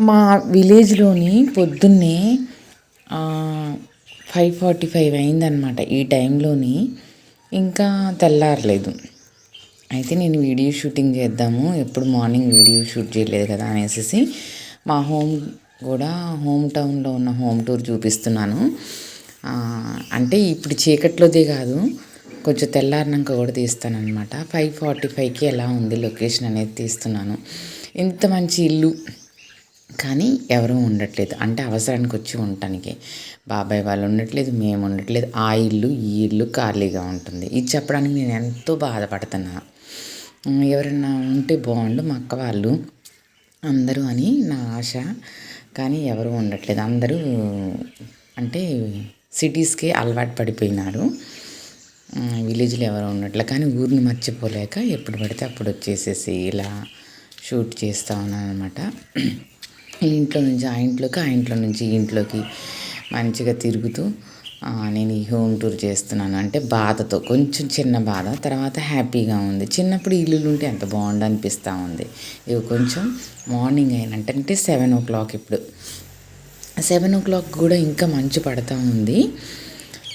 మా విలేజ్లోని పొద్దున్నే five forty five అయిందనమాట ఈ టైంలోని. ఇంకా తెల్లారలేదు. అయితే నేను వీడియో షూటింగ్ చేద్దాము ఎప్పుడు మార్నింగ్ వీడియో షూట్ చేయలేదు కదా అనేసి మా హోమ్ కూడా హోమ్ టౌన్లో ఉన్న హోమ్ టూర్ చూపిస్తున్నాను. అంటే ఇప్పుడు చీకట్లోదే కాదు కొంచెం తెల్లారినాక కూడా తీస్తాను అనమాట ఫైవ్ ఫార్టీ ఫైవ్కి ఎలా ఉంది లొకేషన్ అనేది తీస్తున్నాను. ఇంత మంచి ఇల్లు. కానీ ఎవరూ ఉండట్లేదు. అంటే అవసరానికి వచ్చి ఉండటానికి. బాబాయ్ వాళ్ళు ఉండట్లేదు మేము ఉండట్లేదు. ఆ ఇల్లు ఈ ఇల్లు ఖాళీగా ఉంటుంది. ఇది చెప్పడానికి నేను ఎంతో బాధపడుతున్నా. ఎవరైనా ఉంటే బాగుండు మా అక్క వాళ్ళు అందరూ అని నా ఆశ. కానీ ఎవరు ఉండట్లేదు. అందరూ అంటే సిటీస్కి అలవాటు పడిపోయినారు. విలేజ్లో ఎవరు ఉండట్లేదు కానీ ఊరిని మర్చిపోలేక ఎప్పుడు పడితే అప్పుడు వచ్చేసేసి ఇలా షూట్ చేస్తా ఉన్నాను అనమాట ఈ ఇంట్లో నుంచి ఆ ఇంట్లోకి ఆ ఇంట్లో నుంచి ఈ ఇంట్లోకి మంచిగా తిరుగుతూ నేను ఈ హోమ్ టూర్ చేస్తున్నాను. అంటే బాధతో కొంచెం చిన్న బాధ తర్వాత హ్యాపీగా ఉంది. చిన్నప్పుడు ఇల్లులు ఉంటే ఎంత బాగుండు అనిపిస్తూ ఉంది. ఇవి కొంచెం మార్నింగ్ అయినట్టు అంటే సెవెన్ ఓ క్లాక్ ఇప్పుడు. సెవెన్ ఓ క్లాక్ కూడా ఇంకా మంచు పడతా ఉంది.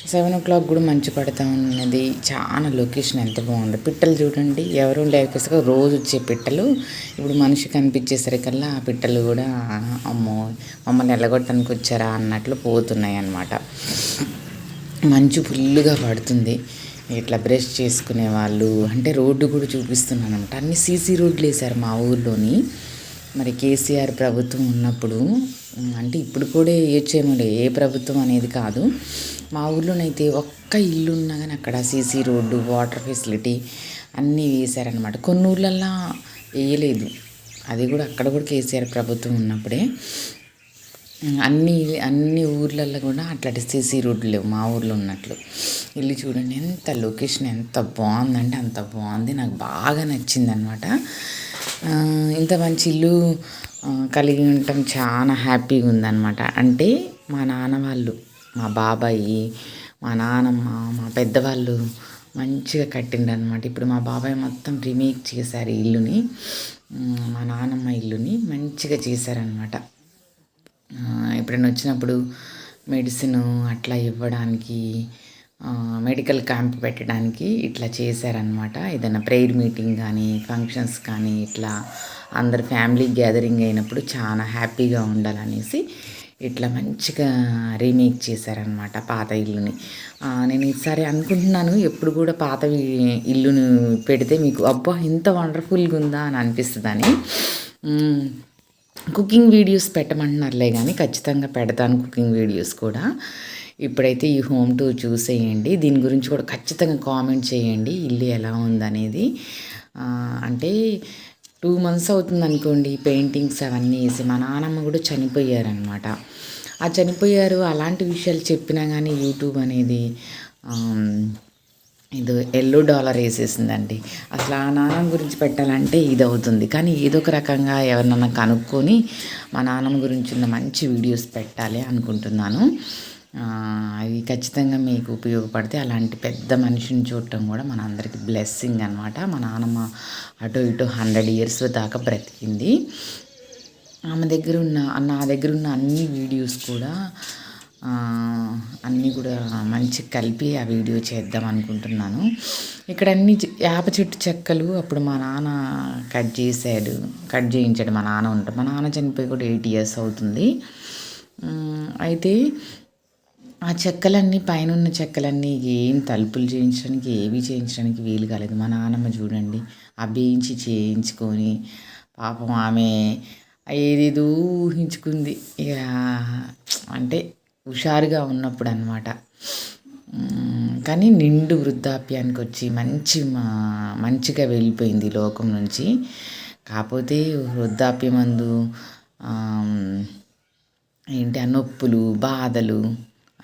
సెవెన్ ఓ క్లాక్ కూడా మంచు పడతా ఉన్నది చాలా లొకేషన్ ఎంత బాగుంది. పిట్టలు చూడండి ఎవరు లేకపోతే రోజు వచ్చే పిట్టలు. ఇప్పుడు మనిషి కనిపించేసరికల్లా ఆ పిట్టలు కూడా అమ్మో మమ్మల్ని ఎల్లగొట్టడానికి వచ్చారా అన్నట్లు పోతున్నాయి అన్నమాట మంచు ఫుల్గా పడుతుంది. ఇట్లా బ్రష్ చేసుకునే వాళ్ళు అంటే రోడ్డు కూడా చూపిస్తున్నాను అనమాట అన్ని సీసీ రోడ్లు వేశారు మా ఊర్లోని. మరి కేసీఆర్ ప్రభుత్వం ఉన్నప్పుడు అంటే ఇప్పుడు కూడా వేయచ్చేమోలే ఏ ప్రభుత్వం అనేది కాదు. మా ఊర్లోనైతే ఒక్క ఇల్లు ఉన్నా కానీ అక్కడ సీసీ రోడ్డు వాటర్ ఫెసిలిటీ అన్నీ వేశారనమాట కొన్ని ఊర్లల్లో వేయలేదు. అది కూడా అక్కడ కూడా కేసీఆర్ ప్రభుత్వం ఉన్నప్పుడే. అన్ని అన్ని ఊర్లలో కూడా అట్లాంటి సీసీ రోడ్లు లేవు మా ఊర్లో ఉన్నట్లు. ఇల్లు చూడండి ఎంత లొకేషన్ ఎంత బాగుందంటే అంత బాగుంది. నాకు బాగా నచ్చింది అనమాట ఇంత మంచి ఇల్లు కలిగి ఉండటం చాలా హ్యాపీగా ఉందన్నమాట. అంటే మా నాన్న వాళ్ళు మా బాబాయి మా నాన్నమ్మ మా పెద్దవాళ్ళు మంచిగా కట్టిండు అనమాట ఇప్పుడు మా బాబాయ్ మొత్తం రీమేక్ చేశారు ఈ ఇల్లుని. మా నాన్నమ్మ ఇల్లుని మంచిగా చేశారనమాట ఎప్పుడైనా వచ్చినప్పుడు మెడిసిన్ అట్లా ఇవ్వడానికి మెడికల్ క్యాంప్ పెట్టడానికి ఇట్లా చేశారనమాట ఏదైనా ప్రేయర్ మీటింగ్ కానీ ఫంక్షన్స్ కానీ ఇట్లా అందరు ఫ్యామిలీ గ్యాదరింగ్ అయినప్పుడు చాలా హ్యాపీగా ఉండాలనేసి ఇట్లా మంచిగా రీమేక్ చేశారనమాట పాత ఇల్లుని. నేను ఈసారి అనుకుంటున్నాను ఎప్పుడు కూడా పాత ఇల్లును పెడితే మీకు అబ్బా ఇంత వండర్ఫుల్గా ఉందా అని అనిపిస్తుందని. అని కుకింగ్ వీడియోస్ పెట్టమంటున్నారులే కానీ ఖచ్చితంగా పెడతాను కుకింగ్ వీడియోస్ కూడా. ఇప్పుడైతే ఈ హోమ్ టూర్ చూసేయండి. దీని గురించి కూడా ఖచ్చితంగా కామెంట్ చేయండి. ఇల్లు ఎలా ఉందనేది. అంటే టూ మంత్స్ అవుతుంది అనుకోండి పెయింటింగ్స్ అవన్నీ వేసి. మా నాన్నమ్మ కూడా చనిపోయారనమాట. ఆ చనిపోయారు. అలాంటి విషయాలు చెప్పినా కానీ యూట్యూబ్ అనేది ఇది ఎల్లో డాలర్ వేసేసిందండి. అసలు ఆ నాన్నమ్మ గురించి పెట్టాలంటే ఇది అవుతుంది కానీ ఏదో ఒక రకంగా ఎవరినన్నా కనుక్కొని మా నాన్నమ్మ గురించి ఉన్న మంచి వీడియోస్ పెట్టాలి అనుకుంటున్నాను. అవి ఖచ్చితంగా మీకు ఉపయోగపడితే అలాంటి పెద్ద మనిషిని చూడటం కూడా మన అందరికి బ్లెస్సింగ్ అనమాట మా నాన్నమ్మ అటు ఇటు హండ్రెడ్ ఇయర్స్ దాకా బ్రతికింది. ఆమె దగ్గర ఉన్న నా దగ్గర ఉన్న అన్ని వీడియోస్ కూడా అన్నీ కూడా మంచి కలిపి ఆ వీడియో చేద్దాం అనుకుంటున్నాను. ఇక్కడ అన్ని వేప చెట్టు చెక్కలు అప్పుడు మా నాన్న కట్ చేశాడు. కట్ చేయించాడు మా నాన్న ఉంటాడు మా నాన్న చనిపోయి కూడా ఎయిట్ ఇయర్స్ అవుతుంది. అయితే ఆ చెక్కలన్నీ పైన ఉన్న చెక్కలన్నీ ఏం తలుపులు చేయించడానికి ఏవి చేయించడానికి వీలు కాలేదు. మా నాన్నమ్మ చూడండి ఆ బెంచి చేయించుకొని పాపం ఆమె ఏదేదో ఊహించుకుంది. ఇక అంటే హుషారుగా ఉన్నప్పుడు అనమాట కానీ నిండు వృద్ధాప్యానికి వచ్చి మంచి మా- మంచిగా వెళ్ళిపోయింది లోకం నుంచి. కాకపోతే వృద్ధాప్యమందు అందు ఏంటి ఆ నొప్పులు బాధలు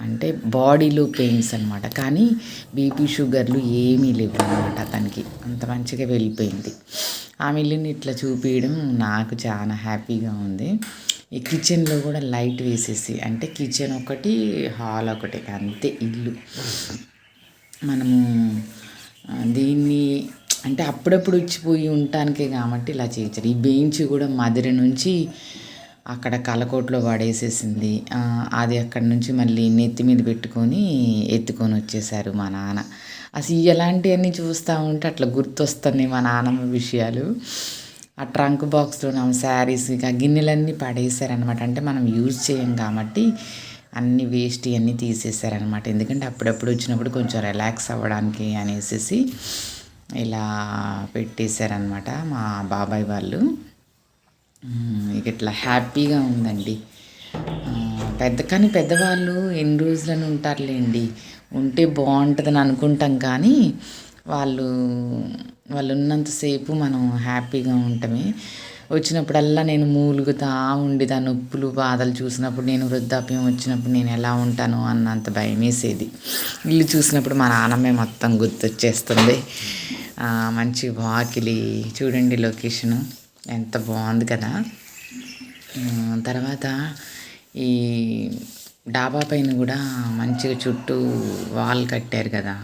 అంటే బాడీలో పెయిన్స్ అనమాట కానీ బీపీ షుగర్లు ఏమీ లేవు అనమాట తనకి అంత మంచిగా వెళ్ళిపోయింది. ఆమె ఇల్లుని ఇట్లా చూపించడం నాకు చాలా హ్యాపీగా ఉంది. ఈ కిచెన్లో కూడా లైట్ వేసేసి అంటే కిచెన్ ఒకటి హాల్ ఒకటి అంతే ఇల్లు. మనము దీన్ని అంటే అప్పుడప్పుడు వచ్చిపోయి ఉండటానికే కాబట్టి ఇలా చేయించారు. ఈ బెంచ్ కూడా మధుర నుంచి అక్కడ కలకోట్లో పడేసేసింది అది అక్కడి నుంచి మళ్ళీ నెత్తి మీద పెట్టుకొని ఎత్తుకొని వచ్చేసారు మా నాన్న. అసలు ఎలాంటివన్నీ చూస్తూ ఉంటే అట్లా గుర్తొస్తున్నాయి మా నాన్నమ్మ విషయాలు. ఆ ట్రంక్ బాక్స్లో నా శారీస్ ఇక గిన్నెలన్నీ పడేసారనమాట అంటే మనం యూజ్ చేయం కాబట్టి అన్ని వేస్ట్ ఇవన్నీ తీసేసారనమాట ఎందుకంటే అప్పుడప్పుడు వచ్చినప్పుడు కొంచెం రిలాక్స్ అవ్వడానికి అనేసి ఇలా పెట్టేశారనమాట మా బాబాయ్ వాళ్ళు. ఇక ఇట్లా హ్యాపీగా ఉందండి. పెద్ద కానీ పెద్దవాళ్ళు ఎన్ని రోజులని ఉంటారులేండి. ఉంటే బాగుంటుందని అనుకుంటాం కానీ వాళ్ళు వాళ్ళు ఉన్నంతసేపు మనం హ్యాపీగా ఉంటామే. వచ్చినప్పుడల్లా నేను మూలుగుతా ఉండి దాని నొప్పులు బాధలు చూసినప్పుడు నేను వృద్ధాప్యం వచ్చినప్పుడు నేను ఎలా ఉంటాను అన్నంత భయం వేసేది ఇల్లు చూసినప్పుడు మా నాన్నమ్మే మొత్తం గుర్తొచ్చేస్తుంది. మంచి వాకిలి. చూడండి లొకేషను. ఎంత బాగుంది కదా. తర్వాత ఈ డాబా పైన కూడా మంచిగా చుట్టూ వాల్ కట్టారు కదా.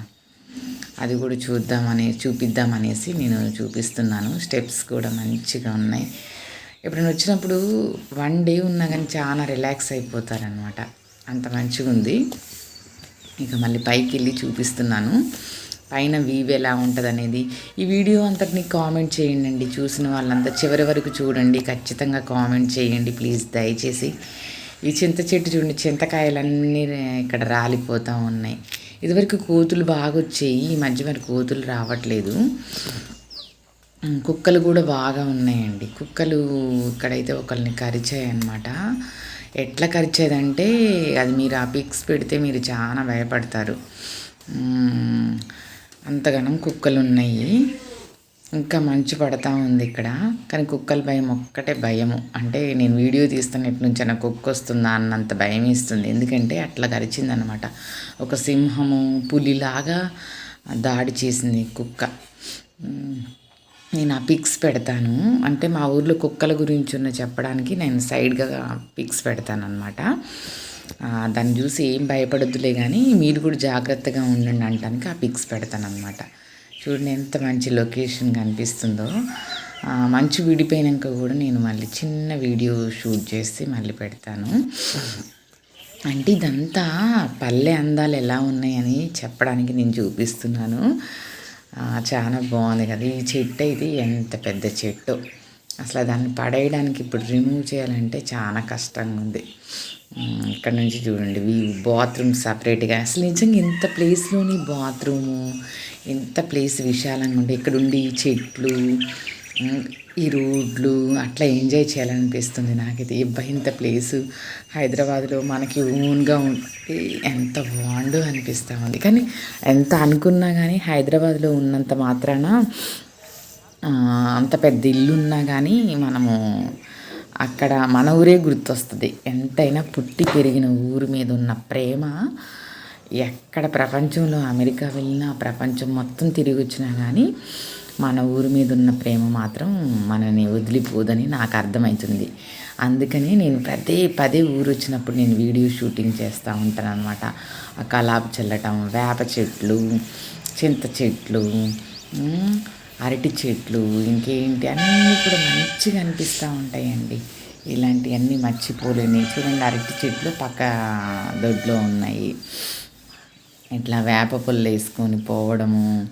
అది కూడా చూద్దామని చూపిద్దామనేసి నేను చూపిస్తున్నాను. స్టెప్స్ కూడా మంచిగా ఉన్నాయి. ఎప్పుడైనా వచ్చినప్పుడు వన్ డే ఉన్నా కానీ చాలా రిలాక్స్ అయిపోతారనమాట అంత మంచిగా ఉంది. ఇక మళ్ళీ పైకి వెళ్ళి చూపిస్తున్నాను. పైన వీవ్ ఎలా ఉంటుంది అనేది ఈ వీడియో అంతటిని కామెంట్ చేయండి చూసిన వాళ్ళంతా చివరి వరకు చూడండి. ఖచ్చితంగా కామెంట్ చేయండి ప్లీజ్. దయచేసి ఈ చింత చెట్టు చూడండి. చింతకాయలన్నీ ఇక్కడ రాలిపోతూ ఉన్నాయి. ఇదివరకు కోతులు బాగా వచ్చాయి ఈ మధ్య మరి కోతులు రావట్లేదు. కుక్కలు కూడా బాగా ఉన్నాయండి. కుక్కలు ఇక్కడైతే ఒకరిని కరిచాయి అనమాట ఎట్లా కరిచేదంటే అది మీరు ఆ పిక్స్ పెడితే మీరు చాలా భయపడతారు. అంతగానం కుక్కలు ఉన్నాయి ఇంకా మంచు పడతా ఉంది ఇక్కడ. కానీ కుక్కల భయం ఒక్కటే భయము. అంటే నేను వీడియో తీస్తున్నట్టు నుంచి నాకు కుక్క వస్తుందా అన్నంత భయం ఇస్తుంది ఎందుకంటే అట్లా కరిచిందనమాట ఒక సింహము పులిలాగా దాడి చేసింది కుక్క. నేను ఆ పిక్స్ పెడతాను. అంటే మా ఊర్లో కుక్కల గురించి ఉన్న చెప్పడానికి నేను సైడ్గా పిక్స్ పెడతాను అనమాట దాన్ని చూసి ఏం భయపడొద్దులే కానీ మీరు కూడా జాగ్రత్తగా ఉండండి అంటానికి ఆ పిక్స్ పెడతాను అనమాట చూడండి ఎంత మంచి లొకేషన్ కనిపిస్తుందో. మంచు విడిపోయినాక కూడా నేను మళ్ళీ చిన్న వీడియో షూట్ చేసి మళ్ళీ పెడతాను. అంటే ఇదంతా పల్లె అందాలు ఎలా ఉన్నాయని చెప్పడానికి నేను చూపిస్తున్నాను. చాలా బాగుంది కదా. ఈ చెట్టు అయితే ఎంత పెద్ద చెట్టు. అసలు దాన్ని పడేయడానికి ఇప్పుడు రిమూవ్ చేయాలంటే చాలా కష్టంగా ఉంది. ఇక్కడ నుంచి చూడండి. వీ బాత్రూమ్ సపరేట్గా అసలు నిజంగా ఇంత ప్లేస్లోని బాత్రూము ఎంత ప్లేస్ విశాలంగా ఉండి ఇక్కడ ఉండి చెట్లు ఈ రోడ్లు అట్లా ఎంజాయ్ చేయాలనిపిస్తుంది నాకైతే. ఇబ్బా ఇంత ప్లేసు హైదరాబాద్లో మనకి ఓన్గా ఉంటే ఎంత బాగుండు అనిపిస్తూ ఉంది. కానీ ఎంత అనుకున్నా కానీ హైదరాబాద్లో ఉన్నంత మాత్రాన అంత పెద్ద ఇల్లు ఉన్నా కానీ మనము అక్కడ మన ఊరే గుర్తొస్తుంది. ఎంతైనా పుట్టి పెరిగిన ఊరి మీద ఉన్న ప్రేమ ఎక్కడ ప్రపంచంలో అమెరికా వెళ్ళినా ప్రపంచం మొత్తం తిరిగి వచ్చినా కానీ మన ఊరి మీద ఉన్న ప్రేమ మాత్రం మనని వదిలిపోదని నాకు అర్థమవుతుంది అందుకని నేను పదే పదే ఊరు వచ్చినప్పుడు నేను వీడియో షూటింగ్ చేస్తూ ఉంటాను అనమాట ఆ కలాపు చల్లటం వేప చెట్లు చింత చెట్లు అరటి చెట్లు ఇంకేంటి అన్నీ కూడా మంచిగా అనిపిస్తూ ఉంటాయండి. ఇలాంటివన్నీ మర్చిపోలేని. చూడండి అరటి చెట్లు పక్క దొడ్లో ఉన్నాయి. ఇట్లా వేప పుల్ల వేసుకొని పోవడము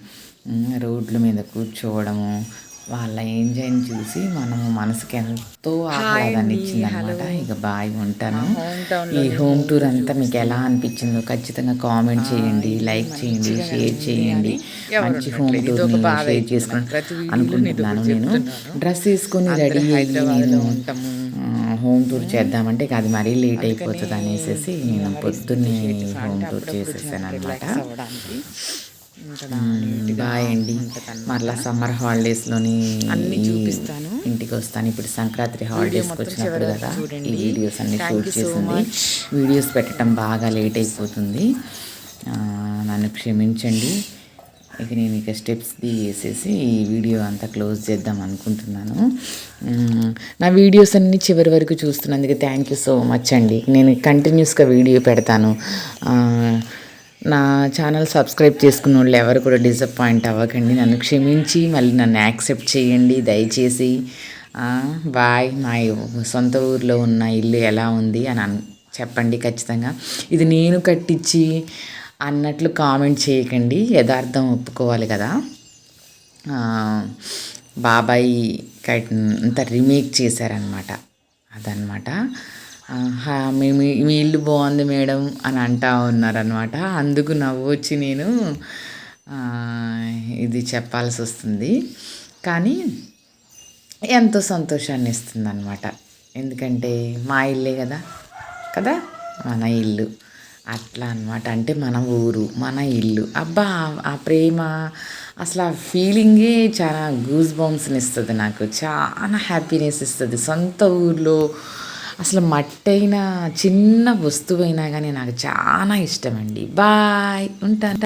రోడ్ల మీద కూర్చోవడము వాళ్ళ ఎంజాయ్ని చూసి మనము మనసుకి ఎంతో ఆహ్లాదాన్ని ఇచ్చిందనమాట ఇక బాయ్ ఉంటాను. ఈ హోమ్ టూర్ అంతా మీకు ఎలా అనిపించిందో ఖచ్చితంగా కామెంట్ చేయండి లైక్ చేయండి షేర్ చేయండి. మంచి హోమ్ టూర్ని షేర్ చేసుకుని అనుకుంటున్నాను. నేను డ్రెస్ వేసుకొని రెడీ అయ్యి నేను హోమ్ టూర్ చేద్దామంటే ఇక అది మరీ లేట్ అయిపోతుంది అనేసి నేను పొద్దున్నే హోమ్ టూర్ చేసేసాను అనమాట బాయ్ అండి. మరలా సమ్మర్ హాలిడేస్లోని చూపిస్తాను. ఇంటికి వస్తాను. ఇప్పుడు సంక్రాంతి హాలిడేస్కి వచ్చినప్పుడు కదా ఈ వీడియోస్ అన్ని షూట్ చేసింది. వీడియోస్ పెట్టడం బాగా లేట్ అయిపోతుంది. నన్ను క్షమించండి. ఇక నేను ఇక స్టెప్స్ వేసేసి ఈ వీడియో అంతా క్లోజ్ చేద్దాం అనుకుంటున్నాను. నా వీడియోస్ అన్ని చివరి వరకు చూస్తున్నందుకు థ్యాంక్ యూ సో మచ్ అండి. నేను కంటిన్యూస్గా వీడియో పెడతాను. ఛానల్ సబ్స్క్రైబ్ చేసుకున్న వాళ్ళు ఎవరు కూడా డిసప్పాయింట్ అవ్వకండి. నన్ను క్షమించి మళ్ళీ నన్ను యాక్సెప్ట్ చేయండి దయచేసి. బాయ్ మా సొంత ఊర్లో ఉన్న ఇల్లు ఎలా ఉంది అని చెప్పండి ఖచ్చితంగా. ఇది నేను కట్టించి అన్నట్లు కామెంట్ చేయకండి. యథార్థం ఒప్పుకోవాలి కదా. బాబాయ్ కట్ అంత రీమేక్ చేశారనమాట అదనమాట మేము హా, మీ మీ మీ ఇల్లు బాగుంది మేడం అని అంటా ఉన్నారనమాట అందుకు నవ్వు వచ్చి నేను ఇది చెప్పాల్సి వస్తుంది. కానీ ఎంతో సంతోషాన్ని ఇస్తుంది అనమాట ఎందుకంటే మా ఇల్లే కదా కదా? మన ఇల్లు. అట్లా అనమాట అంటే మన ఊరు మన ఇల్లు. అబ్బా ఆ ప్రేమ అసలు ఆ ఫీలింగే చాలా గూస్ బాంబ్స్ని ఇస్తుంది నాకు. చాలా హ్యాపీనెస్ ఇస్తుంది. సొంత ఊర్లో అసలు మట్టైన చిన్న వస్తువైనా కానీ నాకు చాలా ఇష్టం అండి బాయ్ ఉంటాను